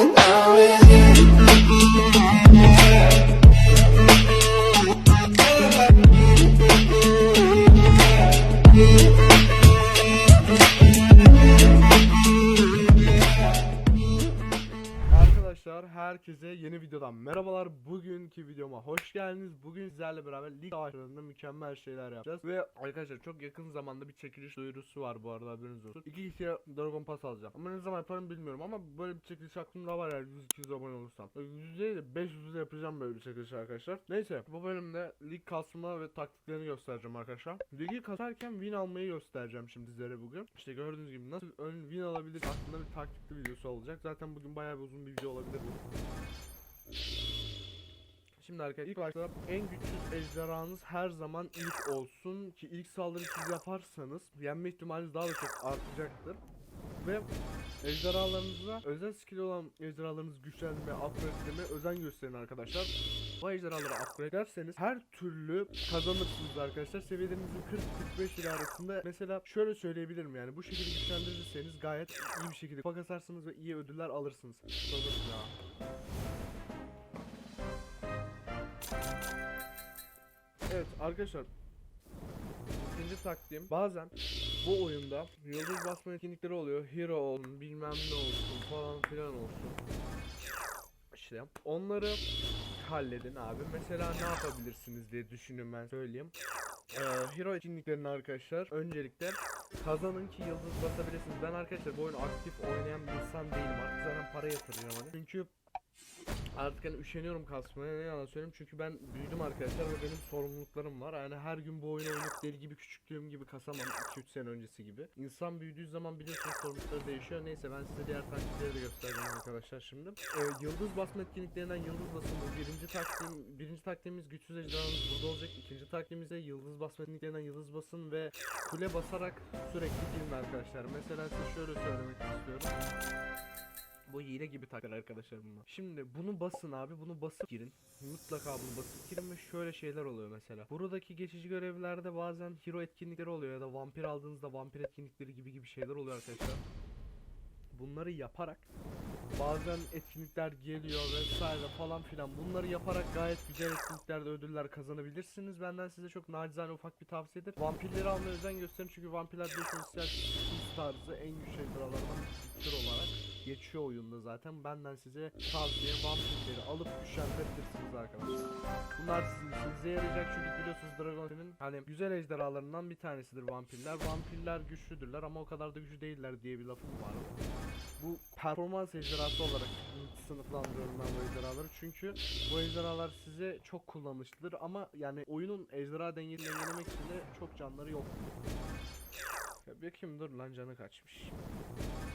and I herkese yeni videodan merhabalar. Bugünkü videoma hoş geldiniz. Bugün sizlerle beraber lig savaşlarında mükemmel şeyler yapacağız. Ve arkadaşlar çok yakın zamanda bir çekiliş duyurusu var bu arada haberiniz olsun. İki kişiye Dragon Pass alacağım. Ama ne zaman yaparım bilmiyorum ama böyle bir çekiliş aklımda var yani 100-200 abone olursam. 100 değil de 500'de yapacağım böyle bir çekiliş arkadaşlar. Neyse bu bölümde lig kasma ve taktiklerini göstereceğim arkadaşlar. Ligi kasarken win almayı göstereceğim şimdi sizlere bugün. İşte gördüğünüz gibi nasıl ön win alabilir aslında bir taktikli videosu olacak. Zaten bugün bayağı bir uzun bir video olabilir. Şimdi arkadaşlar ilk başta en güçsüz ejderhanız her zaman ilk olsun ki ilk saldırı siz yaparsanız yenme ihtimaliniz daha da çok artacaktır. Ve ejderhalarınıza özel skill olan ejderhalarınız güçlendirme, upgradeleme özen gösterin arkadaşlar. Bu ejderhaları upgrade ederseniz her türlü kazanırsınız arkadaşlar. Seviyelerinizin 40-45 ile arasında mesela şöyle söyleyebilirim yani bu şekilde güçlendirirseniz gayet iyi bir şekilde kupa kasarsınız ve iyi ödüller alırsınız. Sanırım ya. Evet arkadaşlar İkinci taktiğim bazen bu oyunda yıldız basma etkinlikleri oluyor. Hero olsun bilmem ne olsun falan filan olsun. İşte onları halledin abi. Mesela ne yapabilirsiniz diye düşünün ben söyleyeyim. Ee, hero etkinliklerini arkadaşlar öncelikle kazanın ki yıldız basabilirsiniz. Ben arkadaşlar bu oyunu aktif oynayan bir insan değilim. Artık zaten para yatırıyorum hani. Çünkü Artık hani üşeniyorum kasmaya ne yalan söyleyeyim çünkü ben büyüdüm arkadaşlar ve benim sorumluluklarım var. Yani her gün bu oyunu oynayıp deli gibi küçüklüğüm gibi kasamam 2-3 sene öncesi gibi. İnsan büyüdüğü zaman biliyorsunuz sorumlulukları değişiyor. Neyse ben size diğer taktikleri de göstereceğim arkadaşlar şimdi. Ee, yıldız basma etkinliklerinden yıldız basın birinci taktiğim. Birinci taktiğimiz güçsüz ejderhamız burada olacak. İkinci taktiğimiz de yıldız basma etkinliklerinden yıldız basın ve kule basarak sürekli girin arkadaşlar. Mesela size şöyle söylemek istiyorum. Hile gibi taklar arkadaşlar bunlar. Şimdi bunu basın abi bunu basıp girin. Mutlaka bunu basıp girin ve şöyle şeyler oluyor mesela. Buradaki geçici görevlerde bazen hero etkinlikleri oluyor ya da vampir aldığınızda vampir etkinlikleri gibi gibi şeyler oluyor arkadaşlar. Bunları yaparak bazen etkinlikler geliyor vesaire falan filan bunları yaparak gayet güzel etkinliklerde ödüller kazanabilirsiniz. Benden size çok nacizane ufak bir tavsiyedir. Vampirleri almaya özen gösterin çünkü vampirler biliyorsunuz tarzı en güçlü tür olarak geçiyor oyunda zaten. Benden size tavsiye vampirleri alıp güçlendirebilirsiniz arkadaşlar. Bunlar sizin işinize yarayacak çünkü biliyorsunuz Dragon'un hani güzel ejderhalarından bir tanesidir vampirler. Vampirler güçlüdürler ama o kadar da güçlü değiller diye bir lafım var. Bu performans ejderhası olarak sınıflandırıyorum ben bu ejderhaları çünkü bu ejderhalar size çok kullanışlıdır ama yani oyunun ejderha dengesini dengelemek için de çok canları yok. Ya bir kim dur lan canı kaçmış.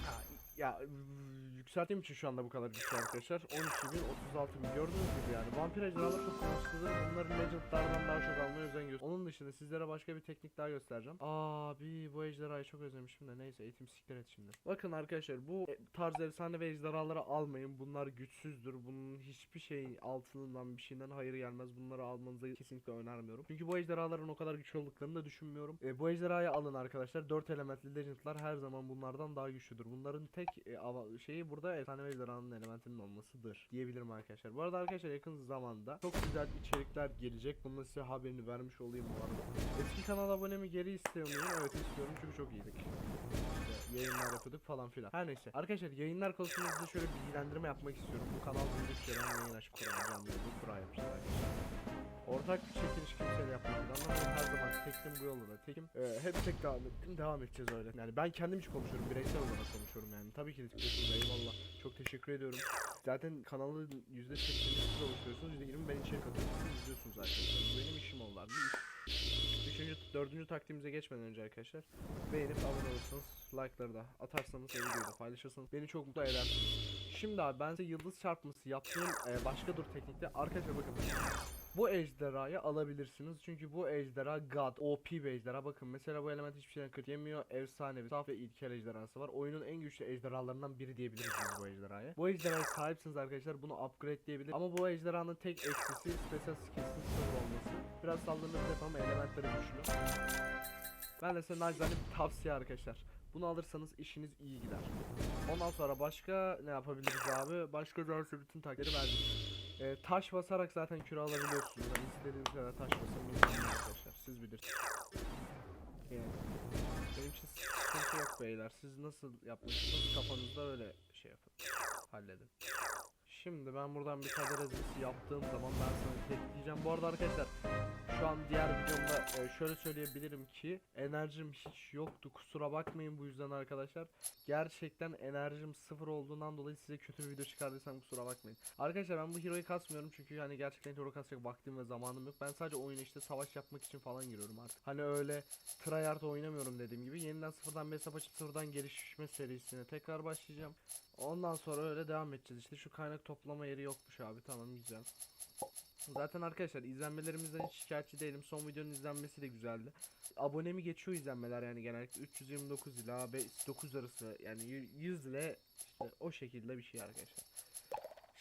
Ha, ya v- yükselttiğim için şu anda bu kadar güçlü arkadaşlar. 12.000 36.000 gördüğünüz gibi yani. Vampir ejderhalar çok kullanışlıdır. Bunları legendlardan daha çok almaya özen göster. Onun dışında sizlere başka bir teknik daha göstereceğim. Abi bu ejderhayı çok özlemişim de neyse eğitim siktir et şimdi. Bakın arkadaşlar bu e, tarz efsane ve ejderhaları almayın. Bunlar güçsüzdür. Bunun hiçbir şey altından bir şeyden hayır gelmez. Bunları almanızı kesinlikle önermiyorum. Çünkü bu ejderhaların o kadar güçlü olduklarını da düşünmüyorum. E, bu ejderhayı alın arkadaşlar. 4 elementli legendlar her zaman bunlardan daha güçlüdür. Bunların tek e, ava- şeyi burada efsane ejderhanın elementinin olmasıdır diyebilirim arkadaşlar. Bu arada arkadaşlar yakın zamanda çok güzel içerikler gelecek. Bunun size haberini vermiş olayım bu arada. Eski kanal abonemi geri istiyor muyum? Evet istiyorum çünkü çok iyiydik. Yayınlar yapıyorduk falan filan. Her neyse. Arkadaşlar yayınlar konusunda size şöyle bilgilendirme yapmak istiyorum. Bu kanal büyüdükçe ben yayın açıp kuracağım bir kura yapacağız arkadaşlar. Ortak bir çekiliş kimseyle yapmak planlamıyorum. Her zaman tekim bu yolda da tekim. Ee, hep tek devam ettim. Devam edeceğiz öyle. Yani ben kendim için konuşuyorum. Bireysel olarak konuşuyorum yani. Tabii ki de tıklıyorsunuz. Eyvallah. Çok teşekkür ediyorum. Zaten kanalı %80'ini siz oluşturuyorsunuz. %20 ben içerik atıyorum. Siz izliyorsunuz arkadaşlar. Bu benim işim oldu abi. Üçüncü, dördüncü taktiğimize geçmeden önce arkadaşlar beğenip abone olursanız, like'ları da atarsanız ve videoyu da paylaşırsanız beni çok mutlu edersiniz. Şimdi abi ben size yıldız çarpması yaptığım e, başka dur teknikte arkadaşlar bakın bu ejderhayı alabilirsiniz. Çünkü bu ejderha God, OP bir ejderha. Bakın mesela bu element hiçbir şeyden kırt yemiyor. Efsanevi, saf ve ilkel ejderhası var. Oyunun en güçlü ejderhalarından biri diyebiliriz bu ejderhaya. Bu ejderhaya sahipsiniz arkadaşlar. Bunu upgrade diyebilir. Ama bu ejderhanın tek eksisi special skills'in sıfır olması. Biraz yap ama elementleri güçlü. Ben de size nacizane bir tavsiye arkadaşlar. Bunu alırsanız işiniz iyi gider. Ondan sonra başka ne yapabiliriz abi? Başka bütün takleri verdik. Ee, taş basarak zaten küre alabiliyorsunuz. Yani istediğiniz kadar taş basın arkadaşlar. Siz bilirsiniz. Yani benim için sıkıntı yok beyler. Siz nasıl istiyorsanız kafanızda öyle şey yapın. Halledin. Şimdi ben buradan bir kader ezmesi yaptığım zaman ben sana tekleyeceğim. Bu arada arkadaşlar şu an diğer videomda e, şöyle söyleyebilirim ki enerjim hiç yoktu. Kusura bakmayın bu yüzden arkadaşlar. Gerçekten enerjim sıfır olduğundan dolayı size kötü bir video çıkardıysam kusura bakmayın. Arkadaşlar ben bu hero'yu kasmıyorum çünkü hani gerçekten hero kasacak vaktim ve zamanım yok. Ben sadece oyuna işte savaş yapmak için falan giriyorum artık. Hani öyle tryhard oynamıyorum dediğim gibi. Yeniden sıfırdan bir hesap açıp sıfırdan gelişme serisine tekrar başlayacağım. Ondan sonra öyle devam edeceğiz. İşte şu kaynak toplama yeri yokmuş abi. Tamam güzel. Zaten arkadaşlar izlenmelerimizden hiç şikayetçi değilim. Son videonun izlenmesi de güzeldi. Abonemi geçiyor izlenmeler yani genellikle 329 ila 9 arası yani y- 100 ile işte o şekilde bir şey arkadaşlar.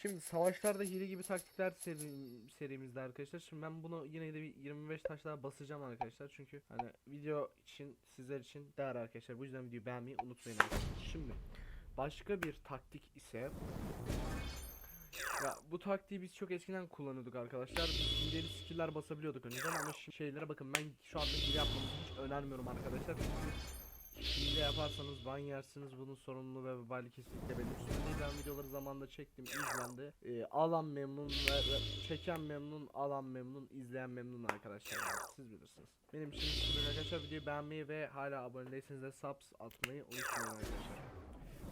Şimdi savaşlarda hile gibi taktikler seri, serimizde arkadaşlar. Şimdi ben bunu yine de bir 25 taş daha basacağım arkadaşlar. Çünkü hani video için sizler için değer arkadaşlar. Bu yüzden videoyu beğenmeyi unutmayın. Şimdi başka bir taktik ise ya bu taktiği biz çok eskiden kullanıyorduk arkadaşlar. Biz hileli skill'ler basabiliyorduk önceden ama şimdi şeylere bakın ben şu anda hile yapmanızı hiç önermiyorum arkadaşlar. Çünkü yaparsanız ban yersiniz. Bunun sorumluluğu ve vebali kesinlikle benim üstüme değil. Ben videoları zamanında çektim, izlendi. Ee, alan memnun ve, ve çeken memnun, alan memnun, izleyen memnun arkadaşlar. Siz bilirsiniz. Benim için şimdi arkadaşlar videoyu beğenmeyi ve hala abone değilseniz de subs atmayı unutmayın arkadaşlar.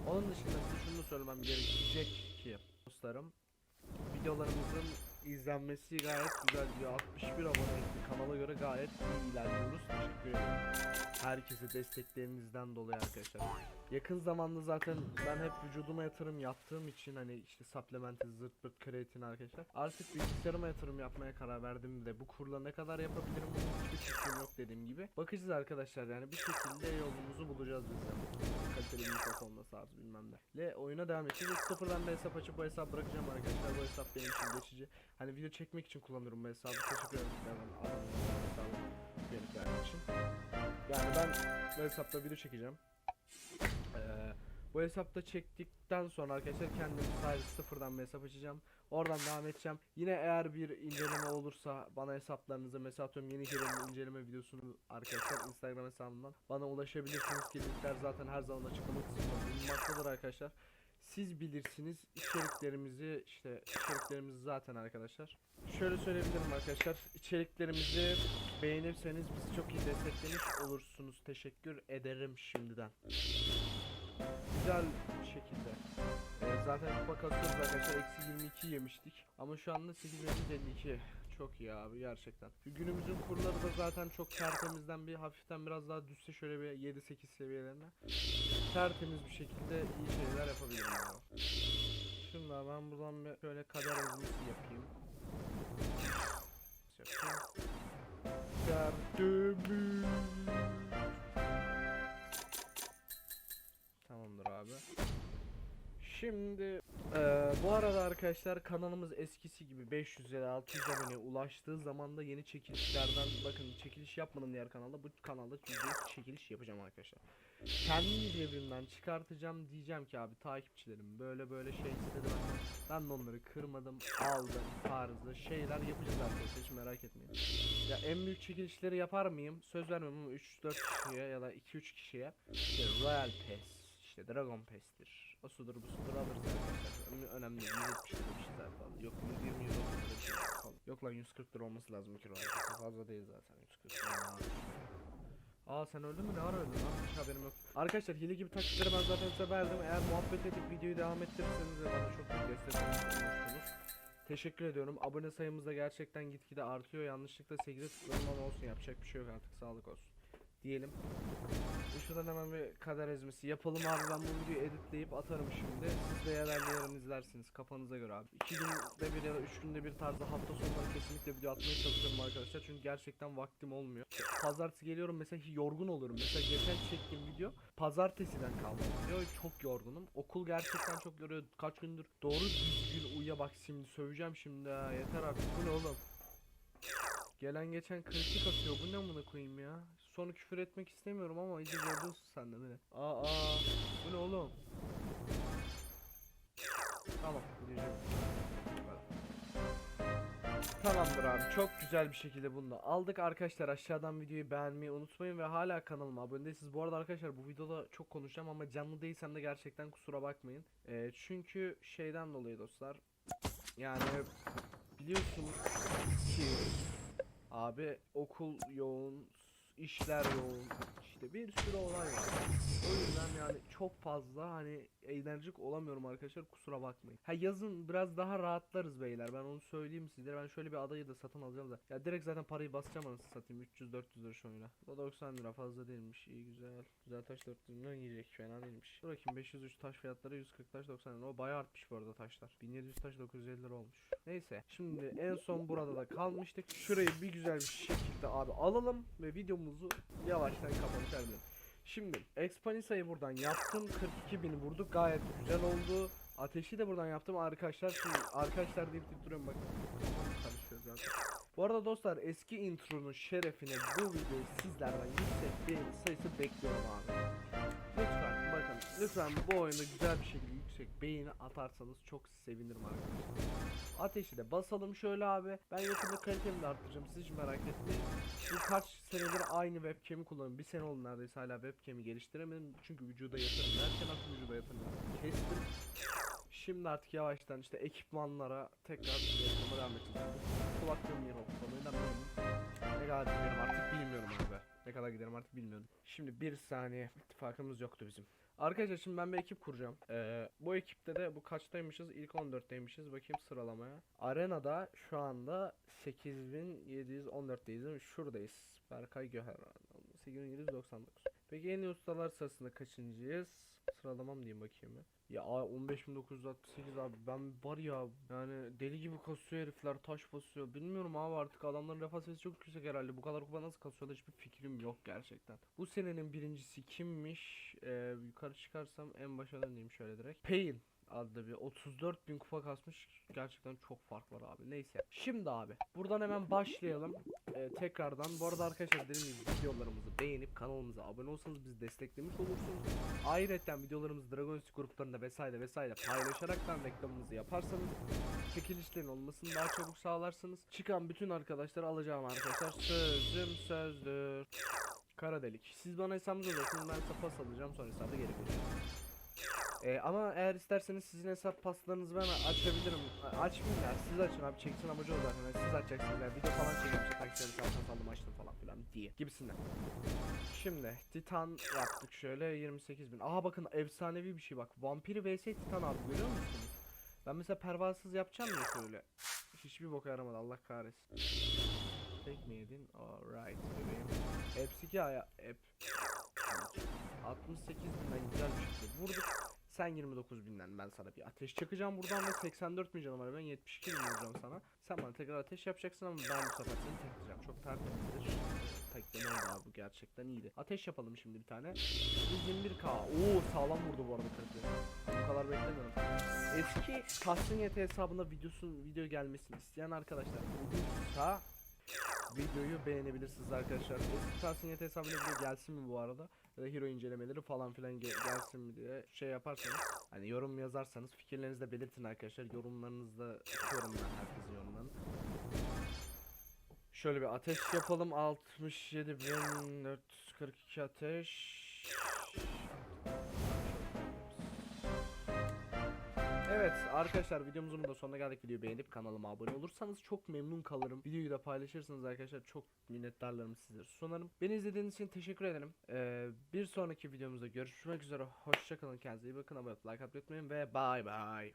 Onun dışında size şunu söylemem gerekecek ki dostlarım videolarımızın izlenmesi gayet güzel gidiyor. 61 abone kanala göre gayet iyi ilerliyoruz. Teşekkür ederim. Herkese desteklerinizden dolayı arkadaşlar. Yakın zamanda zaten ben hep vücuduma yatırım yaptığım için hani işte supplement'i zırt pırt kreatin arkadaşlar. Artık bilgisayarıma yatırım yapmaya karar verdim de bu kurla ne kadar yapabilirim hiçbir fikrim yok dediğim gibi. Bakacağız arkadaşlar yani bir şekilde yolumuzu bulacağız biz. Kaliteli bir mikrofonla sağız bilmem ne. Le oyuna devam edeceğiz. Sıfırdan bir hesap açıp bu hesap bırakacağım arkadaşlar. Bu hesap benim için geçici. Hani video çekmek için kullanıyorum bu hesabı. Teşekkür ederim. için. Yani ben bu hesapta video çekeceğim. Bu hesapta çektikten sonra arkadaşlar kendim sadece sıfırdan bir hesap açacağım. Oradan devam edeceğim. Yine eğer bir inceleme olursa bana hesaplarınızı mesela atıyorum yeni hero'nun inceleme videosunu arkadaşlar Instagram hesabımdan bana ulaşabilirsiniz ki linkler zaten her zaman açıklama kısmında bulunmaktadır arkadaşlar. Siz bilirsiniz içeriklerimizi işte içeriklerimizi zaten arkadaşlar. Şöyle söyleyebilirim arkadaşlar. içeriklerimizi beğenirseniz bizi çok iyi desteklemiş olursunuz. Teşekkür ederim şimdiden. Güzel bir şekilde. Ee, zaten kasıyoruz arkadaşlar. Eksi 22 yemiştik. Ama şu anda 852. Çok iyi abi gerçekten. Günümüzün kurları da zaten çok tertemizden bir hafiften biraz daha düşse şöyle bir 7-8 seviyelerine. Tertemiz bir şekilde iyi şeyler yapabilirim abi. Şimdi ben buradan bir şöyle kader ezmesi yapayım. Yapayım. Tertemiz. Abi. Şimdi eee, bu arada arkadaşlar kanalımız eskisi gibi 500 ya da 600 aboneye ulaştığı zaman da yeni çekilişlerden bakın çekiliş yapmadım diğer kanalda bu kanalda %100 çekiliş yapacağım arkadaşlar. Kendi cebimden çıkartacağım diyeceğim ki abi takipçilerim böyle böyle şey istedi benden. Ben de onları kırmadım aldım tarzı şeyler yapacağız arkadaşlar hiç merak etmeyin. Ya en büyük çekilişleri yapar mıyım? Söz vermem ama 3-4 kişiye ya da 2-3 kişiye işte Royal Pass, işte Dragon Pass'tir. O sudur bu sudur arkadaşlar. Önemli, değil. 170 lira bir şey daha fazla. Yok 120 euro bir şey daha. Yok lan 140 lira olması lazım 2 Royal Pass'e. Fazla değil zaten 140 lira. Aa sen öldün mü? Ne ara öldün lan? Hiç haberim yok. Arkadaşlar hile gibi taktikleri ben zaten size verdim. Eğer muhabbet edip videoyu devam ettirirseniz ve bana çok büyük destek olmuşsunuz. Teşekkür ediyorum. Abone sayımız da gerçekten gitgide artıyor. Yanlışlıkla 8'e tıkladım ama olsun yapacak bir şey yok artık. Sağlık olsun. Diyelim. Şuradan hemen bir kader ezmesi yapalım abi. Ben bu videoyu editleyip atarım şimdi. Siz de yerelde yarın izlersiniz. Kafanıza göre abi. 2 günde bir ya da 3 günde bir tarzda hafta sonları kesinlikle video atmaya çalışıyorum arkadaşlar. Çünkü gerçekten vaktim olmuyor. Pazartesi geliyorum mesela yorgun olurum. Mesela geçen çektiğim video pazartesiden kalma video. Çok yorgunum. Okul gerçekten çok yoruyor. Kaç gündür doğru düzgün uyuya bak şimdi söveceğim şimdi ha. Yeter artık bu ne oğlum? Gelen geçen kritik atıyor. Bu ne amına koyayım ya? Sonra küfür etmek istemiyorum ama iyice zorluyorsun sen de beni. Aa, aa bu ne oğlum? Tamam gideceğim. Tamamdır abi çok güzel bir şekilde bunu aldık arkadaşlar aşağıdan videoyu beğenmeyi unutmayın ve hala kanalıma abone değilsiniz. Bu arada arkadaşlar bu videoda çok konuşacağım ama canlı değilsem de gerçekten kusura bakmayın. Ee, çünkü şeyden dolayı dostlar yani biliyorsunuz ki abi okul yoğun, işler yoğun, işte bir sürü olay var. O yüzden yani çok fazla hani enerjik olamıyorum arkadaşlar kusura bakmayın. Ha yazın biraz daha rahatlarız beyler ben onu söyleyeyim sizlere. Ben şöyle bir adayı da satın alacağım da. Ya direkt zaten parayı basacağım anasını satayım 300-400 lira şu oyuna. O da 90 lira fazla değilmiş iyi güzel. Güzel taş 400 lira yiyecek fena değilmiş. Dur bakayım 503 taş fiyatları 140 taş 90 lira. O bayağı artmış bu arada taşlar. 1700 taş 950 lira olmuş. Neyse şimdi en son burada da kalmıştık. Şurayı bir güzel bir şekilde abi alalım ve videomuzu yavaştan kapatalım. Şimdi Expanisa'yı buradan yaptım. 42 bin vurduk. Gayet güzel oldu. Ateşi de buradan yaptım arkadaşlar. Şimdi arkadaşlar deyip deyip duruyorum bak. Bu arada dostlar eski intronun şerefine bu videoyu sizlerden yüksek beğeni sayısı bekliyorum abi. Lütfen bu oyunda güzel bir şekilde yüksek beğeni atarsanız çok sevinirim arkadaşlar. Ateşi de basalım şöyle abi. Ben yakında kalitemi de arttıracağım. Siz hiç merak etmeyin. Bu kaç senedir aynı webcam'i kullanıyorum. Bir sene oldu neredeyse hala webcam'i geliştiremedim. Çünkü vücuda yatırım derken artık vücuda yatırım kestim. Şimdi artık yavaştan işte ekipmanlara tekrar yapmama devam edeceğim. Kulaklığım okumalarından memnunum. Ne kadar giderim artık bilmiyorum abi. Ne kadar giderim artık bilmiyorum. Şimdi bir saniye ittifakımız yoktu bizim. Arkadaşlar şimdi ben bir ekip kuracağım. Ee, bu ekipte de bu kaçtaymışız? İlk 14'teymişiz. Bakayım sıralamaya. Arenada şu anda 8714'teyiz değil mi? Şuradayız. Berkay Göher. 8799. Peki en iyi ustalar sırasında kaçıncıyız? Sıralamam diyeyim bakayım ya. Ya a- 15968 abi ben var ya yani deli gibi kasıyor herifler taş basıyor. Bilmiyorum abi artık adamların refah seviyesi çok yüksek herhalde. Bu kadar kupa nasıl kasıyorlar hiçbir fikrim yok gerçekten. Bu senenin birincisi kimmiş? Ee, yukarı çıkarsam en başa döneyim şöyle direkt. Pain adlı bir 34 bin kupa kasmış. Gerçekten çok fark var abi. Neyse. Şimdi abi buradan hemen başlayalım. Ee, tekrardan bu arada arkadaşlar dediğim videolarımızı beğenip kanalımıza abone olsanız bizi desteklemiş olursunuz. Ayrıca videolarımızı Dragon City gruplarında vesaire vesaire paylaşaraktan reklamınızı yaparsanız çekilişlerin olmasını daha çabuk sağlarsınız. Çıkan bütün arkadaşları alacağım arkadaşlar. Sözüm sözdür. Kara delik. Siz bana hesabınızı uzatın ben size pas alacağım sonra hesabı geri vereceğim. Ee, ama eğer isterseniz sizin hesap paslarınızı ben açabilirim. Açmayayım ya siz açın abi çeksin amacı o zaten. Yani siz açacaksınız yani video falan çekeyim işte takipçilerim sağ saldım açtım falan filan diye gibisinden. Şimdi Titan yaptık şöyle 28 bin. Aha bakın efsanevi bir şey bak. Vampiri vs Titan abi görüyor musunuz? Ben mesela pervasız yapacağım ya şöyle. Hiçbir boka yaramadı Allah kahretsin. Tek mi yedin? Alright bebeğim. Hepsi ki aya... Hep. 68 binden güzel bir şekilde vurduk. Sen 29 binden ben sana bir ateş çakacağım buradan ve 84 bin canım var ben 72 bin vuracağım sana. Sen bana tekrar ateş yapacaksın ama ben bu sefer seni tekleyeceğim. Çok tertemizdir. Tekleme oldu abi bu gerçekten iyiydi. Ateş yapalım şimdi bir tane. 121k. Oo sağlam vurdu bu arada kırıkları. Bu kadar beklemiyorum. Eski Tahsin YT hesabına videosu video gelmesini isteyen arkadaşlar olursa videoyu beğenebilirsiniz arkadaşlar. Eski Tahsin YT hesabına video gelsin mi bu arada? Ya da hero incelemeleri falan filan ge- gelsin mi diye şey yaparsanız hani yorum yazarsanız fikirlerinizi de belirtin arkadaşlar. Yorumlarınızda okuyorum ben herkesin yorumlarını. Şöyle bir ateş yapalım. 67.442 ateş. Evet arkadaşlar videomuzun da sonuna geldik. Videoyu beğenip kanalıma abone olursanız çok memnun kalırım. Videoyu da paylaşırsanız arkadaşlar çok minnettarlarımı sizlere sunarım. Beni izlediğiniz için teşekkür ederim. Ee, bir sonraki videomuzda görüşmek üzere. Hoşçakalın kendinize iyi bakın. Abone like atmayı unutmayın ve bye bye.